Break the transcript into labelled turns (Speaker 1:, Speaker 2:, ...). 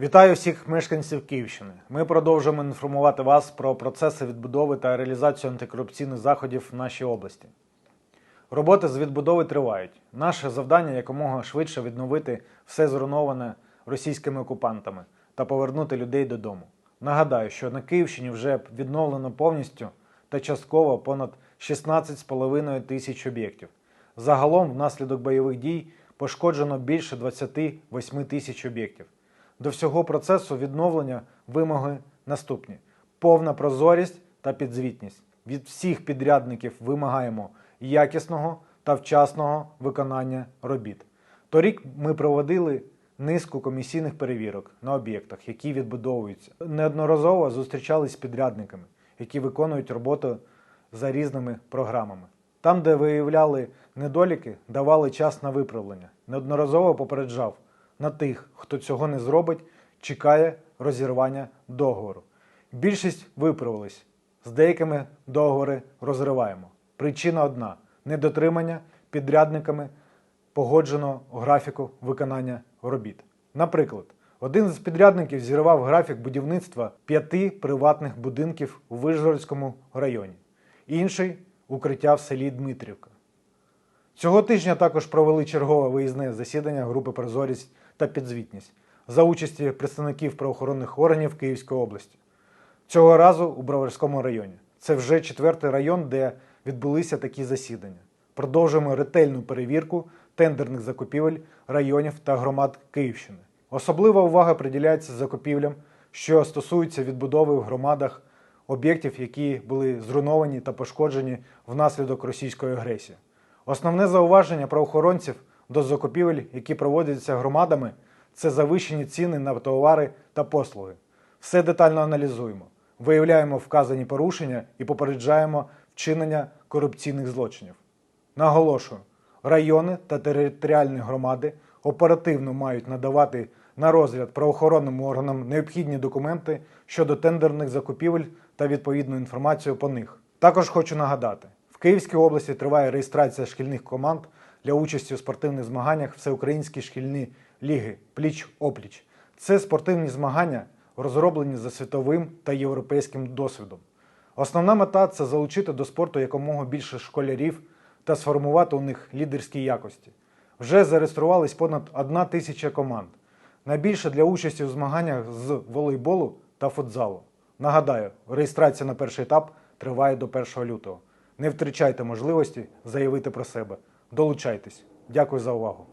Speaker 1: Вітаю всіх мешканців Київщини. Ми продовжуємо інформувати вас про процеси відбудови та реалізацію антикорупційних заходів в нашій області. Роботи з відбудови тривають. Наше завдання якомога швидше відновити все зруйноване російськими окупантами та повернути людей додому. Нагадаю, що на Київщині вже відновлено повністю та частково понад 16,5 тисяч об'єктів. Загалом, внаслідок бойових дій пошкоджено більше 28 тисяч об'єктів. До всього процесу відновлення вимоги наступні: повна прозорість та підзвітність. Від всіх підрядників вимагаємо якісного та вчасного виконання робіт. Торік ми проводили низку комісійних перевірок на об'єктах, які відбудовуються. Неодноразово зустрічались з підрядниками, які виконують роботу за різними програмами. Там, де виявляли недоліки, давали час на виправлення. Неодноразово попереджав на тих, хто цього не зробить, чекає розірвання договору. Більшість виправились. З деякими договори розриваємо. Причина одна: недотримання підрядниками погодженого графіку виконання робіт. Наприклад, один з підрядників зірвав графік будівництва п'яти приватних будинків у Вижгородському районі, інший укриття в селі Дмитрівка. Цього тижня також провели чергове виїзне засідання групи Прозорість та підзвітність за участі представників правоохоронних органів Київської області. Цього разу у Броварському районі. Це вже четвертий район, де відбулися такі засідання. Продовжуємо ретельну перевірку тендерних закупівель районів та громад Київщини. Особлива увага приділяється закупівлям, що стосуються відбудови в громадах об'єктів, які були зруйновані та пошкоджені внаслідок російської агресії. Основне зауваження правоохоронців до закупівель, які проводяться громадами, це завищені ціни на товари та послуги. Все детально аналізуємо, виявляємо вказані порушення і попереджаємо вчинення корупційних злочинів. Наголошую, райони та територіальні громади оперативно мають надавати на розгляд правоохоронним органам необхідні документи щодо тендерних закупівель та відповідну інформацію по них. Також хочу нагадати, в Київській області триває реєстрація шкільних команд для участі у спортивних змаганнях Всеукраїнські шкільні ліги Пліч-Опліч. Це спортивні змагання, розроблені за світовим та європейським досвідом. Основна мета це залучити до спорту якомога більше школярів та сформувати у них лідерські якості. Вже зареєструвались понад одна тисяча команд. Найбільше для участі у змаганнях з волейболу та футзалу. Нагадаю, реєстрація на перший етап триває до 1 лютого. Не втрачайте можливості заявити про себе. Долучайтесь. Дякую за увагу.